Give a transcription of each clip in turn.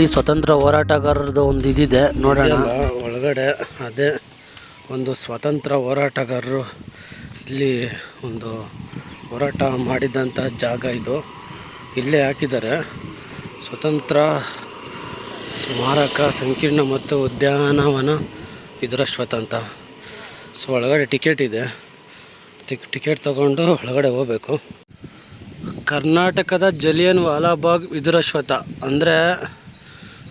ಈ ಸ್ವತಂತ್ರ ಹೋರಾಟಗಾರರದ ಒಂದು ಇದಿದೆ, ನೋಡೋಣ. ಒಳಗಡೆ ಅದೇ ಒಂದು ಸ್ವತಂತ್ರ ಹೋರಾಟಗಾರರು ಇಲ್ಲಿ ಒಂದು ಹೋರಾಟ ಮಾಡಿದಂಥ ಜಾಗ ಇದು. ಇಲ್ಲೇ ಹಾಕಿದ್ದಾರೆ. ಸ್ವತಂತ್ರ ಸ್ಮಾರಕ, ಸಂಕೀರ್ಣ ಮತ್ತು ಉದ್ಯಾನವನ ಇದರ ಸ್ವತಂತ್ರ ಸೊ ಒಳಗಡೆ ಟಿಕೆಟ್ ಇದೆ. ಟಿಕ್, ಟಿಕೆಟ್ ತೊಗೊಂಡು ಒಳಗಡೆ ಹೋಗಬೇಕು. ಕರ್ನಾಟಕದ ಜಲಿಯನ್ ವಾಲಾಬಾಗ್ ಇದರ ಶ್ವತ. ಅಂದರೆ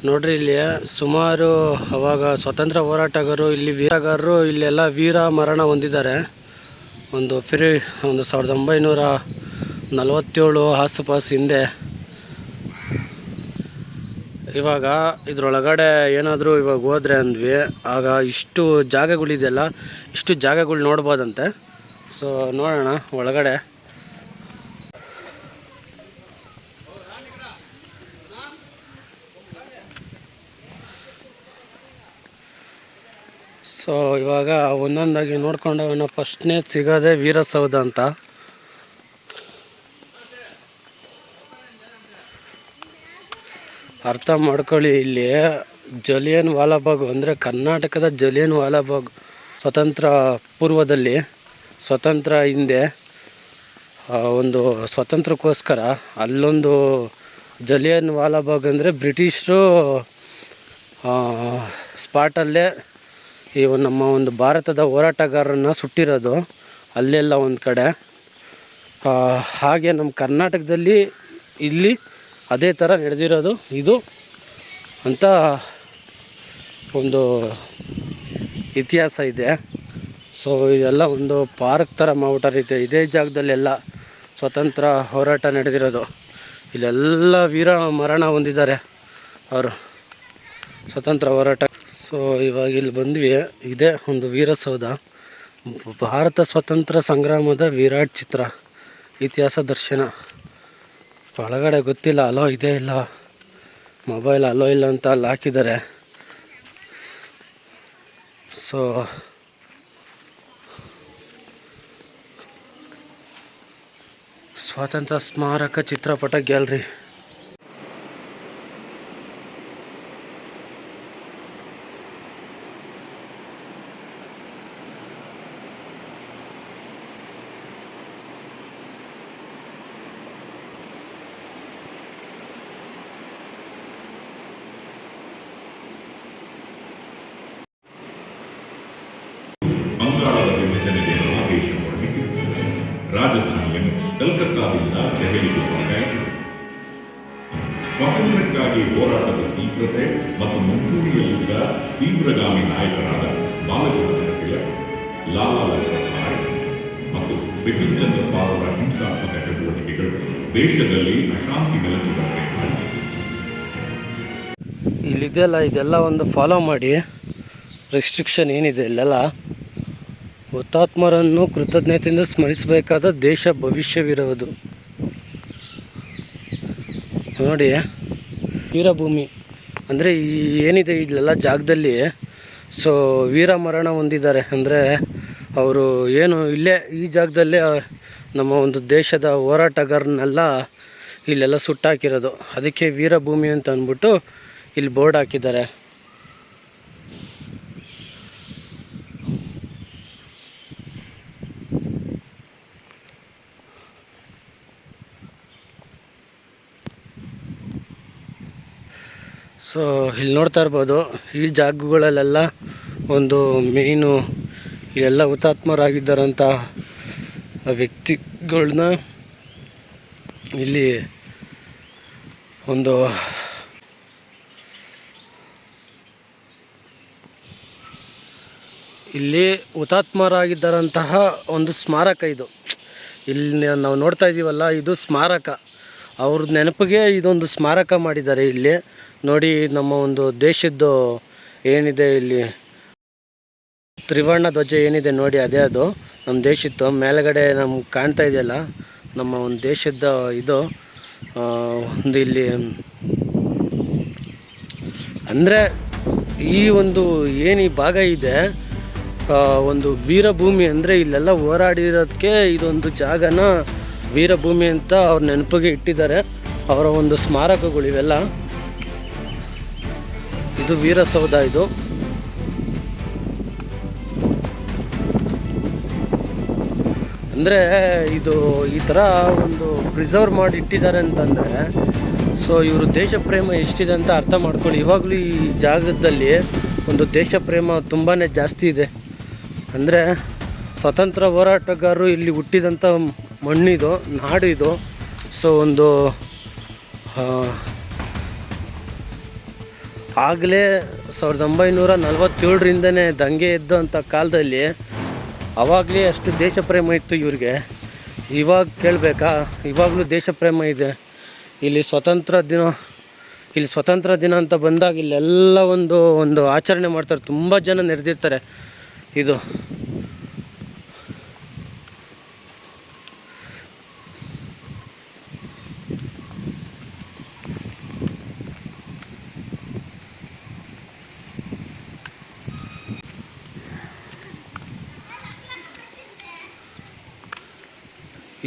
ನೋಡ್ರಿ ಇಲ್ಲಿ ಸುಮಾರು ಅವಾಗ ಸ್ವತಂತ್ರ ಹೋರಾಟಗಾರರು, ಇಲ್ಲಿ ವೀರಗಾರರು, ಇಲ್ಲೆಲ್ಲ ವೀರ ಮರಣ ಹೊಂದಿದ್ದಾರೆ. ಒಂದು ಫಿರಿ, ಒಂದು ಸಾವಿರದ ಒಂಬೈನೂರ ನಲವತ್ತೇಳು ಆಸುಪಾಸು ಹಿಂದೆ. ಇವಾಗ ಇದ್ರೊಳಗಡೆ ಏನಾದರೂ ಇವಾಗ ಹೋದ್ರೆ ಅಂದ್ವಿ. ಆಗ ಇಷ್ಟು ಜಾಗಗಳಿದೆಯಲ್ಲ, ಇಷ್ಟು ಜಾಗಗಳು ನೋಡ್ಬೋದಂತೆ. ಸೊ ನೋಡೋಣ ಒಳಗಡೆ. ಸೊ ಇವಾಗ ಒಂದೊಂದಾಗಿ ನೋಡ್ಕೊಂಡು ಅವನ ಫಸ್ಟ್ನೇ ಸಿಗೋದೇ ವೀರಸೌಧ ಅಂತ. ಅರ್ಥ ಮಾಡ್ಕೊಳ್ಳಿ ಇಲ್ಲಿ, ಜಲಿಯನ್ ವಾಲಾಬಾಗ್ ಅಂದರೆ ಕರ್ನಾಟಕದ ಜಲಿಯನ್ ವಾಲಾಬಾಗ್ ಸ್ವತಂತ್ರ ಪೂರ್ವದಲ್ಲಿ, ಸ್ವತಂತ್ರ ಹಿಂದೆ ಒಂದು ಸ್ವತಂತ್ರಕ್ಕೋಸ್ಕರ ಅಲ್ಲೊಂದು ಜಲಿಯನ್ ವಾಲಾಬಾಗ್ ಅಂದರೆ ಬ್ರಿಟಿಷರು ಸ್ಪಾಟಲ್ಲೇ ಈ ನಮ್ಮ ಒಂದು ಭಾರತದ ಹೋರಾಟಗಾರರನ್ನ ಸುಟ್ಟಿರೋದು ಅಲ್ಲೆಲ್ಲ ಒಂದು ಕಡೆ. ಹಾಗೆ ನಮ್ಮ ಕರ್ನಾಟಕದಲ್ಲಿ ಇಲ್ಲಿ ಅದೇ ಥರ ನಡೆದಿರೋದು ಇದು ಅಂತ ಒಂದು ಇತಿಹಾಸ ಇದೆ. ಸೊ ಇದೆಲ್ಲ ಒಂದು ಪಾರ್ಕ್ ಥರ ಇದೆ ಇದೇ ಜಾಗದಲ್ಲೆಲ್ಲ ಸ್ವತಂತ್ರ ಹೋರಾಟ ನಡೆದಿರೋದು. ಇಲ್ಲೆಲ್ಲ ವೀರ ಮರಣ ಹೊಂದಿದ್ದಾರೆ ಅವರು. ಸ್ವತಂತ್ರ ಹೋರಾಟ ಸೊ, ಇವಾಗ ಇಲ್ಲಿ ಬಂದ್ವಿ. ಇದೇ ಒಂದು ವೀರಸೌಧ. ಭಾರತ ಸ್ವತಂತ್ರ ಸಂಗ್ರಾಮದ ವಿರಾಟ್ ಚಿತ್ರ. ಇತಿಹಾಸ ದರ್ಶನ. ಒಳಗಡೆ ಗೊತ್ತಿಲ್ಲ, ಅಲೋ ಇದೆ ಇಲ್ಲ, ಮೊಬೈಲ್ ಅಲೋ ಇಲ್ಲ ಅಂತ ಅಲ್ಲಿ ಹಾಕಿದ್ದಾರೆ. ಸೊ, ಸ್ವಾತಂತ್ರ್ಯ ಸ್ಮಾರಕ ಚಿತ್ರಪಟ ಗ್ಯಾಲರಿ. ರಾಜಧಾನಿಯನ್ನು ಕಲ್ಕತ್ತಾದಿಂದ ದೆಹಲಿಗೆ ವರ್ಗಾಯಿಸಿತು ಸ್ವಾತಂತ್ರ್ಯಕ್ಕಾಗಿ ಹೋರಾಟದ ತೀವ್ರತೆ ಮತ್ತು ಮುಂಚೂಣಿಯಲ್ಲಿದ್ದ ತೀವ್ರಗಾಮಿ ನಾಯಕರಾದ ಬಾಲಗಂಗಾಧರ ತಿಲಕ್, ಲಾಲಾ ಲಜಪತ್ ರಾಯ್ ಮತ್ತು ಬಿಪಿನ್ ಚಂದ್ರ ಅವರ ಹಿಂಸಾತ್ಮಕ ಚಟುವಟಿಕೆಗಳು ದೇಶದಲ್ಲಿ ಅಶಾಂತಿ ನೆಲೆಸುವಂತೆ ಮಾಡಿತು ಇಲ್ಲಿದೆಯಲ್ಲ, ಇದೆಲ್ಲ ಒಂದು ಫಾಲೋ ಮಾಡಿ. ರೆಸ್ಟ್ರಿಕ್ಷನ್ ಏನಿದೆ ಇಲ್ಲೆಲ್ಲ? ಹುತಾತ್ಮರನ್ನು ಕೃತಜ್ಞತೆಯಿಂದ ಸ್ಮರಿಸಬೇಕಾದ ದೇಶ ಭವಿಷ್ಯವಿರುವುದು. ನೋಡಿ, ವೀರಭೂಮಿ. ಅಂದರೆ ಈ ಏನಿದೆ ಇಲ್ಲೆಲ್ಲ ಜಾಗದಲ್ಲಿ, ಸೊ ವೀರ ಮರಣ ಹೊಂದಿದ್ದಾರೆ. ಅಂದರೆ ಅವರು ಏನು ಇಲ್ಲೇ, ಈ ಜಾಗದಲ್ಲೇ ನಮ್ಮ ಒಂದು ದೇಶದ ಹೋರಾಟಗಾರನ್ನೆಲ್ಲ ಇಲ್ಲೆಲ್ಲ ಸುಟ್ಟಾಕಿರೋದು. ಅದಕ್ಕೆ ವೀರಭೂಮಿ ಅಂತ ಅಂದ್ಬಿಟ್ಟು ಇಲ್ಲಿ ಬೋರ್ಡ್ ಹಾಕಿದ್ದಾರೆ. ಸೊ ಇಲ್ಲಿ ನೋಡ್ತಾ ಇರ್ಬೋದು, ಈ ಜಾಗಗಳಲ್ಲೆಲ್ಲ ಒಂದು ಮೀನು ಎಲ್ಲ ಹುತಾತ್ಮರಾಗಿದ್ದಾರಂಥ ವ್ಯಕ್ತಿಗಳನ್ನ ಇಲ್ಲಿ ಒಂದು ಇಲ್ಲಿ ಹುತಾತ್ಮರಾಗಿದ್ದಾರಂತಹ ಒಂದು ಸ್ಮಾರಕ ಇದು. ಇಲ್ಲಿ ನಾವು ನೋಡ್ತಾ ಇದ್ದೀವಲ್ಲ ಇದು ಸ್ಮಾರಕ. ಅವ್ರ ನೆನಪಿಗೆ ಇದೊಂದು ಸ್ಮಾರಕ ಮಾಡಿದ್ದಾರೆ ಇಲ್ಲಿ. ನೋಡಿ, ನಮ್ಮ ಒಂದು ದೇಶದ್ದು ಏನಿದೆ ಇಲ್ಲಿ? ತ್ರಿವರ್ಣ ಧ್ವಜ ಏನಿದೆ ನೋಡಿ, ಅದೇ ಅದು. ನಮ್ಮ ದೇಶದ್ದು ಮೇಲುಗಡೆ ನಮ್ಗೆ ಕಾಣ್ತಾ ಇದೆಯಲ್ಲ, ನಮ್ಮ ಒಂದು ದೇಶದ ಇದು ಒಂದು ಇಲ್ಲಿ, ಅಂದರೆ ಈ ಒಂದು ಏನು ಈ ಭಾಗ ಇದೆ ಒಂದು ವೀರಭೂಮಿ ಅಂದರೆ ಇಲ್ಲೆಲ್ಲ ಹೋರಾಡಿರೋದಕ್ಕೆ ಇದೊಂದು ಜಾಗನ ವೀರಭೂಮಿ ಅಂತ ಅವ್ರ ನೆನಪಿಗೆ ಇಟ್ಟಿದ್ದಾರೆ. ಅವರ ಒಂದು ಸ್ಮಾರಕಗಳು ಇವೆಲ್ಲ. ಇದು ವೀರಸೌಧ ಇದು. ಅಂದರೆ ಇದು ಈ ಥರ ಒಂದು ಪ್ರಿಸರ್ವ್ ಮಾಡಿ ಇಟ್ಟಿದ್ದಾರೆ ಅಂತಂದರೆ, ಸೊ ಇವರು ದೇಶ ಪ್ರೇಮ ಎಷ್ಟಿದೆ ಅಂತ ಅರ್ಥ ಮಾಡ್ಕೊಳ್ಳಿ. ಇವಾಗಲೂ ಈ ಜಾಗದಲ್ಲಿ ಒಂದು ದೇಶ ಪ್ರೇಮ ತುಂಬಾ ಜಾಸ್ತಿ ಇದೆ. ಅಂದರೆ ಸ್ವತಂತ್ರ ಹೋರಾಟಗಾರರು ಇಲ್ಲಿ ಹುಟ್ಟಿದಂಥ ಮಣ್ಣಿದು ಇದು ಸೊ ಒಂದು ಆಗಲೇ ಸಾವಿರದ ಒಂಬೈನೂರ ನಲವತ್ತೇಳರಿಂದನೇ ದಂಗೆ ಇದ್ದಂಥ ಕಾಲದಲ್ಲಿ ಅವಾಗಲೇ ಅಷ್ಟು ದೇಶ ಪ್ರೇಮ ಇತ್ತು ಇವ್ರಿಗೆ. ಇವಾಗ ಕೇಳಬೇಕಾ? ಇವಾಗಲೂ ದೇಶ ಪ್ರೇಮ ಇದೆ. ಇಲ್ಲಿ ಸ್ವತಂತ್ರ ದಿನ, ಇಲ್ಲಿ ಸ್ವತಂತ್ರ ದಿನ ಅಂತ ಬಂದಾಗ ಇಲ್ಲೆಲ್ಲ ಒಂದು ಒಂದು ಆಚರಣೆ ಮಾಡ್ತಾರೆ. ತುಂಬ ಜನ ನೆರೆದಿರ್ತಾರೆ. ಇದು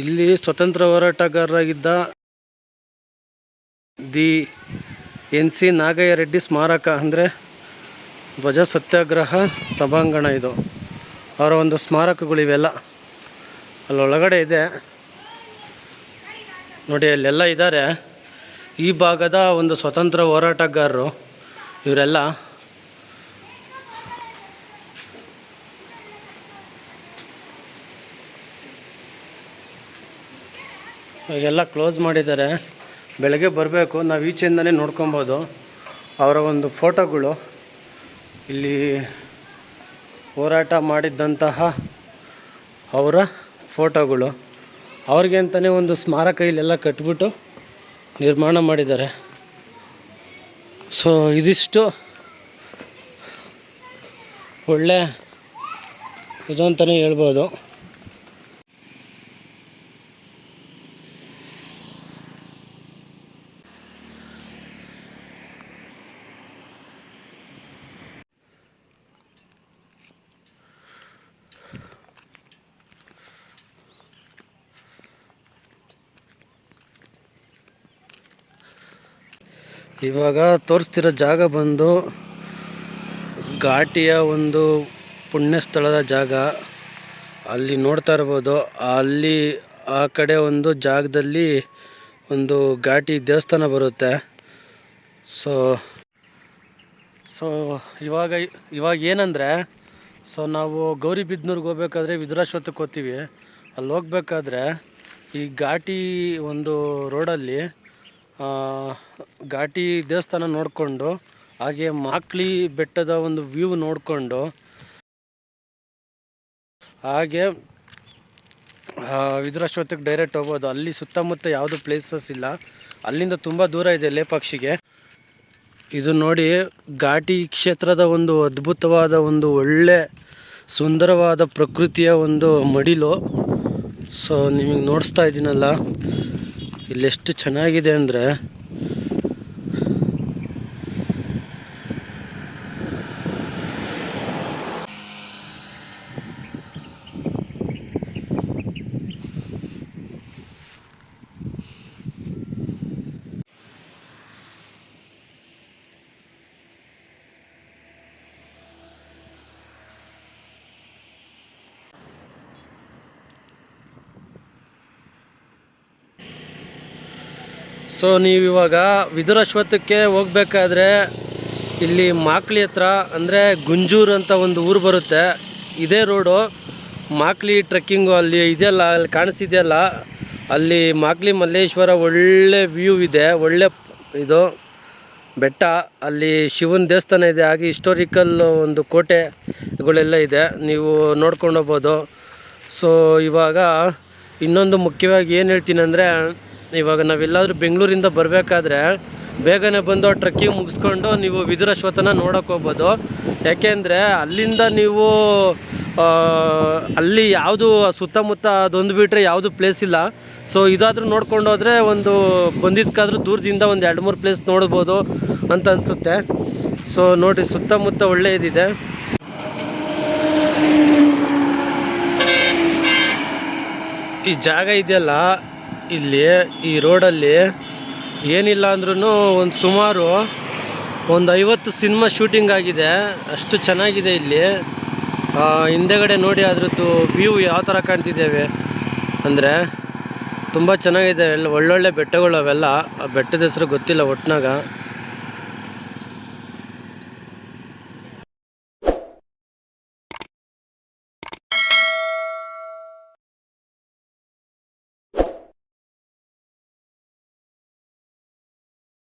ಇಲ್ಲಿ ಸ್ವತಂತ್ರ ಹೋರಾಟಗಾರರಾಗಿದ್ದ the N C Nagaiah Reddy ಸ್ಮಾರಕ ಅಂದರೆ ಧ್ವಜ ಸತ್ಯಾಗ್ರಹ ಸಭಾಂಗಣ ಇದು. ಅವರ ಒಂದು ಸ್ಮಾರಕಗಳಿವೆಲ್ಲ ಅಲ್ಲೊಳಗಡೆ ಇದೆ. ನೋಡಿ, ಅಲ್ಲೆಲ್ಲ ಇದ್ದಾರೆ ಈ ಭಾಗದ ಒಂದು ಸ್ವತಂತ್ರ ಹೋರಾಟಗಾರರು ಇವರೆಲ್ಲ ಎಲ್ಲ ಕ್ಲೋಸ್ ಮಾಡಿದ್ದಾರೆ. ಬೆಳಗ್ಗೆ ಬರಬೇಕು, ನಾವು ಈಚೆಯಿಂದನೇ ನೋಡ್ಕೊಬೋದು. ಅವರ ಒಂದು ಫೋಟೋಗಳು. ಇಲ್ಲಿ ಹೋರಾಟ ಮಾಡಿದ್ದಂತಹ ಅವರ ಫೋಟೋಗಳು. ಅವ್ರಿಗೆ ಅಂತಲೇ ಒಂದು ಸ್ಮಾರಕ ಇಲ್ಲೆಲ್ಲ ಕಟ್ಬಿಟ್ಟು ನಿರ್ಮಾಣ ಮಾಡಿದ್ದಾರೆ. ಸೊ ಇದಿಷ್ಟು. ಒಳ್ಳೆ ಇದು ಅಂತಲೇ ಹೇಳ್ಬೋದು. ಇವಾಗ ತೋರಿಸ್ತಿರೋ ಜಾಗ ಬಂದು ಘಾಟಿಯ ಒಂದು ಪುಣ್ಯ ಸ್ಥಳದ ಜಾಗ. ಅಲ್ಲಿ ನೋಡ್ತಾ ಇರ್ಬೋದು. ಅಲ್ಲಿ ಆ ಕಡೆ ಒಂದು ಜಾಗದಲ್ಲಿ ಒಂದು ಘಾಟಿ ದೇವಸ್ಥಾನ ಬರುತ್ತೆ. ಸೊ ಸೊ ಇವಾಗ ಇವಾಗ ಏನಂದರೆ ಸೊ ನಾವು ಗೌರಿಬಿದ್ನೂರ್ಗೆ ಹೋಗ್ಬೇಕಾದ್ರೆ ವಿದುರಾಶ್ವತ್ಥಕ್ಕೆ ಹೋಗ್ತೀವಿ. ಅಲ್ಲಿ ಹೋಗ್ಬೇಕಾದ್ರೆ ಈ ಘಾಟಿ ಒಂದು ರೋಡಲ್ಲಿ ಘಾಟಿ ದೇವಸ್ಥಾನ ನೋಡಿಕೊಂಡು ಹಾಗೆ ಮಾಕ್ಲಿ ಬೆಟ್ಟದ ಒಂದು ವ್ಯೂ ನೋಡಿಕೊಂಡು ಹಾಗೆ ಆ, ವಿದುರಾಶ್ವತ್ಥಕ್ಕೆ ಡೈರೆಕ್ಟ್ ಹೋಗ್ಬೋದು. ಅಲ್ಲಿ ಸುತ್ತಮುತ್ತ ಯಾವುದು ಪ್ಲೇಸಸ್ ಇಲ್ಲ. ಅಲ್ಲಿಂದ ತುಂಬ ದೂರ ಇದೆ ಲೇಪಾಕ್ಷಿಗೆ. ಇದು ನೋಡಿ ಘಾಟಿ ಕ್ಷೇತ್ರದ ಒಂದು ಅದ್ಭುತವಾದ ಒಂದು ಒಳ್ಳೆ ಸುಂದರವಾದ ಪ್ರಕೃತಿಯ ಒಂದು ಮಡಿಲು. ಸೊ ನಿಮಗೆ ನೋಡಿಸ್ತಾ ಇದ್ದೀನಲ್ಲ. ಇಲ್ಲೆಷ್ಟು ಚೆನ್ನಾಗಿದೆ ಅಂದರೆ ಸೊ ನೀವು ಇವಾಗ ವಿದುರಾಶ್ವತ್ಥಕ್ಕೆ ಹೋಗ್ಬೇಕಾದ್ರೆ ಇಲ್ಲಿ ಮಾಕ್ಲಿ ಹತ್ರ, ಅಂದರೆ ಗುಂಜೂರು ಅಂತ ಒಂದು ಊರು ಬರುತ್ತೆ. ಇದೇ ರೋಡು. ಮಾಕ್ಲಿ ಟ್ರೆಕ್ಕಿಂಗು ಅಲ್ಲಿ ಇದೆಯಲ್ಲ, ಅಲ್ಲಿ ಕಾಣಿಸಿದೆಯಲ್ಲ, ಅಲ್ಲಿ ಮಾಕ್ಲಿ ಮಲ್ಲೇಶ್ವರ ಒಳ್ಳೆ ವ್ಯೂ ಇದೆ, ಒಳ್ಳೆ ಇದು ಬೆಟ್ಟ. ಅಲ್ಲಿ ಶಿವನ ದೇವಸ್ಥಾನ ಇದೆ, ಹಾಗೆ ಹಿಸ್ಟೋರಿಕಲ್ ಒಂದು ಕೋಟೆಗಳೆಲ್ಲ ಇದೆ. ನೀವು ನೋಡ್ಕೊಂಡು ಹೋಗ್ಬೋದು. ಸೊ ಇವಾಗ ಇನ್ನೊಂದು ಮುಖ್ಯವಾಗಿ ಏನು ಹೇಳ್ತೀನಿ ಅಂದರೆ ಇವಾಗ ನಾವೆಲ್ಲಾದರೂ ಬೆಂಗಳೂರಿಂದ ಬರಬೇಕಾದ್ರೆ ಬೇಗನೆ ಬಂದು ಟ್ರಕ್ಕಿಂಗ್ ಮುಗಿಸ್ಕೊಂಡು ನೀವು ವಿದುರಶ್ವತನ ನೋಡೋಕೆ ಹೋಗ್ಬೋದು. ಯಾಕೆಂದರೆ ಅಲ್ಲಿಂದ ನೀವು ಅಲ್ಲಿ ಯಾವುದು ಸುತ್ತಮುತ್ತ ಅದೊಂದು ಬಿಟ್ಟರೆ ಯಾವುದು ಪ್ಲೇಸ್ ಇಲ್ಲ. ಸೊ ಇದಾದರೂ ನೋಡ್ಕೊಂಡು ಹೋದರೆ ಒಂದು ಬಂದಿದ್ದಕ್ಕಾದರೂ ದೂರದಿಂದ ಒಂದು ಎರಡು ಮೂರು ಪ್ಲೇಸ್ ನೋಡ್ಬೋದು ಅಂತ ಅನಿಸುತ್ತೆ. ಸೊ ನೋಡಿ ಸುತ್ತಮುತ್ತ ಒಳ್ಳೆ ಇದಿದೆ. ಈ ಜಾಗ ಇದೆಯಲ್ಲ ಇಲ್ಲಿ ಈ ರೋಡಲ್ಲಿ ಏನಿಲ್ಲ ಅಂದ್ರೂ ಒಂದು ಸುಮಾರು ಒಂದು ಐವತ್ತು ಸಿನಿಮಾ ಶೂಟಿಂಗ್ ಆಗಿದೆ. ಅಷ್ಟು ಚೆನ್ನಾಗಿದೆ ಇಲ್ಲಿ. ಹಿಂದೆಗಡೆ ನೋಡಿ ಅದ್ರದ್ದು ವ್ಯೂ ಯಾವ ಥರ ಕಾಣ್ತಿದ್ದೇವೆ ಅಂದರೆ ತುಂಬ ಚೆನ್ನಾಗಿದೆ. ಎಲ್ಲ ಒಳ್ಳೊಳ್ಳೆ ಬೆಟ್ಟಗಳು ಅವೆಲ್ಲ. ಆ ಬೆಟ್ಟದ ಹೆಸರು ಗೊತ್ತಿಲ್ಲ ಒಟ್ನಾಗ.